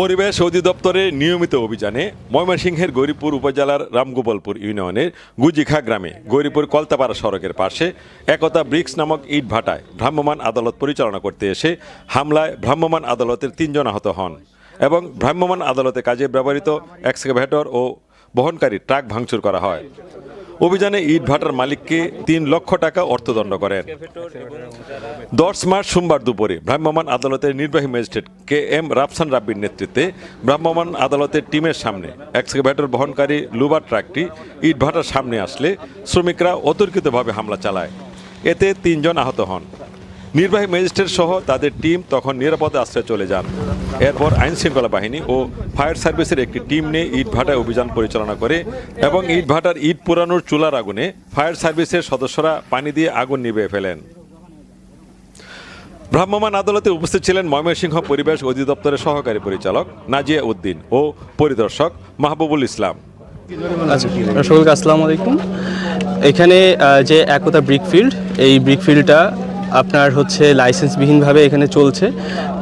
পরিবেশ অধিদপ্তরের নিয়মিত অভিযানে ময়মনসিংহের গৌরীপুর উপজেলার রামগোপালপুর ইউনিয়নের গুজিখা গ্রামে গৌরীপুর কলতাপাড়া সড়কের পাশে একতা ব্রিক্স নামক ইট ভাটায় ভ্রাম্যমাণ আদালত পরিচালনা করতে এসে হামলায় ভ্রাম্যমাণ আদালতের তিনজন আহত হন এবং ভ্রাম্যমাণ আদালতে কাজে ব্যবহৃত এক্সকেভেটর ও বহনকারী ট্রাক ভাঙচুর করা হয়। অভিযানে ইট ভাটার মালিককে তিন লক্ষ টাকা অর্থদণ্ড করেন। দশ মার্চ সোমবার দুপুরে ভ্রাম্যমাণ আদালতের নির্বাহী ম্যাজিস্ট্রেট কে এম রাফসান রাব্বির নেতৃত্বে ভ্রাম্যমাণ আদালতের টিমের সামনে এক্সকেভেটর বহনকারী লুবার ট্রাকটি ইট ভাটার সামনে আসলে শ্রমিকরা অতর্কিতভাবে হামলা চালায়। এতে তিনজন আহত হন। নির্বাহী ম্যাজিস্ট্রেট সহ তাদের টিম তখন নিরাপদে আশ্রয় চলে যান। এরপর আইন শৃঙ্খলা বাহিনী ও ফায়ার সার্ভিসের একটি টিম নিয়ে ইট ভাটায় অভিযান পরিচালনা করে এবং ইট ভাটার ইট পোড়ানোর চুলার আগুনে ফায়ার সার্ভিসের সদস্যরা পানি দিয়ে আগুন নিভিয়ে ফেলেন। ভ্রাম্যমাণ আদালতে উপস্থিত ছিলেন ময়মনসিংহ পরিবেশ অধিদপ্তরের সহকারী পরিচালক নাজিয়া উদ্দিন ও পরিদর্শক মাহবুবুল ইসলাম। আচ্ছা সকলকে আসসালামু আলাইকুম। এখানে যে একতা ব্রিকফিল্ড, এই ব্রিকফিল্ডটা আপনার হচ্ছে লাইসেন্সবিহীনভাবে এখানে চলছে।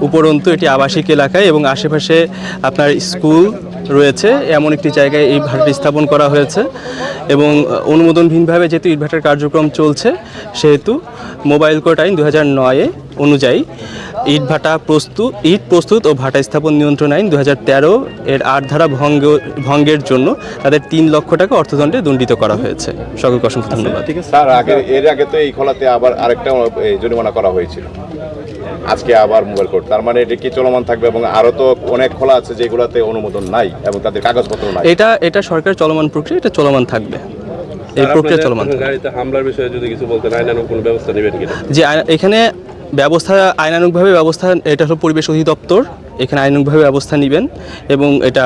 উপরন্তু এটি আবাসিক এলাকায় এবং আশেপাশে আপনার স্কুল রয়েছে, এমন একটি জায়গায় এই ভাটাটি স্থাপন করা হয়েছে। এবং অনুমোদনহীনভাবে যেহেতু ইটভাটার কার্যক্রম চলছে, সেহেতু মোবাইল কোর্ট আইন দু হাজার নয়ে অনুযায়ী ইট ভাটা প্রস্তুত ইট প্রস্তুত ও ভাটা স্থাপন নিয়ন্ত্রণ আইন দু হাজার তেরো এর আট ধারা ভঙ্গ ভঙ্গের জন্য তাদের তিন লক্ষ টাকা অর্থদণ্ডে দণ্ডিত করা হয়েছে। সকলকে অসংখ্য ধন্যবাদ। ঠিক আছে। স্যার আগে এর আগে তো এই খোলাতে আবার আরেকটা জরিমানা করা হয়েছিল। আজকে আবার মোবাইল কোড তার মানে এটা কি চলমান থাকবে এবং আরও তো অনেক খোলা আছে যেগুলোতে অনুমোদন নাই এবং তাদের কাগজপত্র নাই? এটা এটা সরকার চলমান প্রক্রিয়া এটা চলমান থাকবে। এই প্রক্রিয়া চলমান গাড়িতে হামলার বিষয়ে যদি কিছু বলতেন আইনানুগ কোনো ব্যবস্থা নেবেন কিনা? যে এখানে ব্যবস্থা আইনানুগভাবে ব্যবস্থা এটা হলো পরিবেশ অধিদপ্তর। এখানে আইনানুগভাবে ব্যবস্থা নেবেন এবং এটা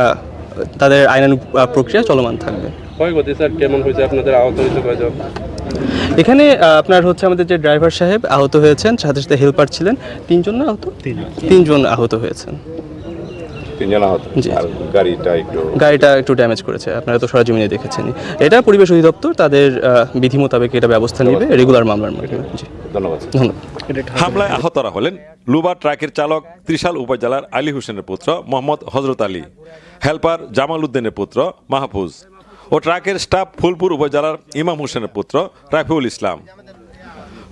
তাদের আইনানুগ প্রক্রিয়া চলমান থাকবে। ক্ষয়ক্ষতি স্যার কেমন হয়েছে? আপনাদের আহত হয়েছে কয়জন? এখানে আপনার হচ্ছে আমাদের যে ড্রাইভার সাহেব আহত হয়েছেন সাথে সাথে হেল্পার ছিলেন। তিনজন না আহত? তিনজন। আহত হয়েছেন। তিনজন আহত? আর গাড়িটা একটু গাড়িটা একটু ড্যামেজ করেছে আপনারা তো সরজমিনে দেখেছেন এটা পরিবেশ অধিদপ্তর তাদের বিধি মোতাবেক এটা ব্যবস্থা নেবে রেগুলার মামলার মাধ্যমে। ধন্যবাদ ধন্যবাদ। হামলায় আহতরা হলেন লুবা ট্রাকের চালক ত্রিশাল উপজেলার আলী হোসেনের পুত্র মোহাম্মদ হজরত আলী হেল্পার জামাল উদ্দিনের পুত্র মাহফুজ ও ট্রাকের স্টাফ ফুলপুর উপজেলার ইমাম হোসেনের পুত্র রাফিউল ইসলাম।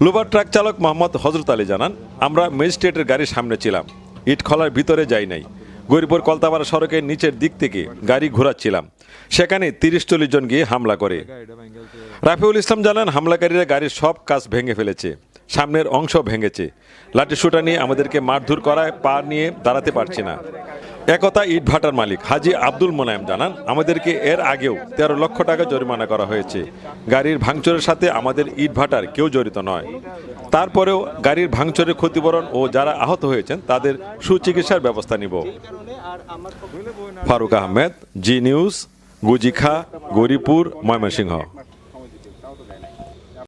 লুবার ট্রাক চালক মোহাম্মদ হজরত আলী জানান আমরা ম্যাজিস্ট্রেটের গাড়ির সামনে ছিলাম ইট খলার ভিতরে যাই নাই। গরিপুর কলতাপাড়া সড়কের নিচের দিক থেকে গাড়ি ঘোরাচ্ছিলাম। সেখানে তিরিশ চল্লিশ জন গিয়ে হামলা করে। রাফিউল ইসলাম জানান হামলাকারীরা গাড়ির সব কাজ ভেঙে ফেলেছে। সামনের অংশ ভেঙেছে। লাঠি সুটা নিয়ে আমাদেরকে মারধর করায় পা নিয়ে দাঁড়াতে পারছি না। একতা ইট ভাটার মালিক হাজি আব্দুল মোনায়েম জানান, আমাদেরকে এর আগেও তেরো লক্ষ টাকা জরিমানা করা হয়েছে। গাড়ির ভাঙচুরের সাথে আমাদের ইট ভাটার কেউ জড়িত নয়। তারপরেও গাড়ির ভাঙচুরের ক্ষতিপূরণ ও যারা আহত হয়েছেন, তাদের সুচিকিৎসার ব্যবস্থা নিব। Faruk Ahmed, Zee News, Gujikha, Gouripur, Mymensingh.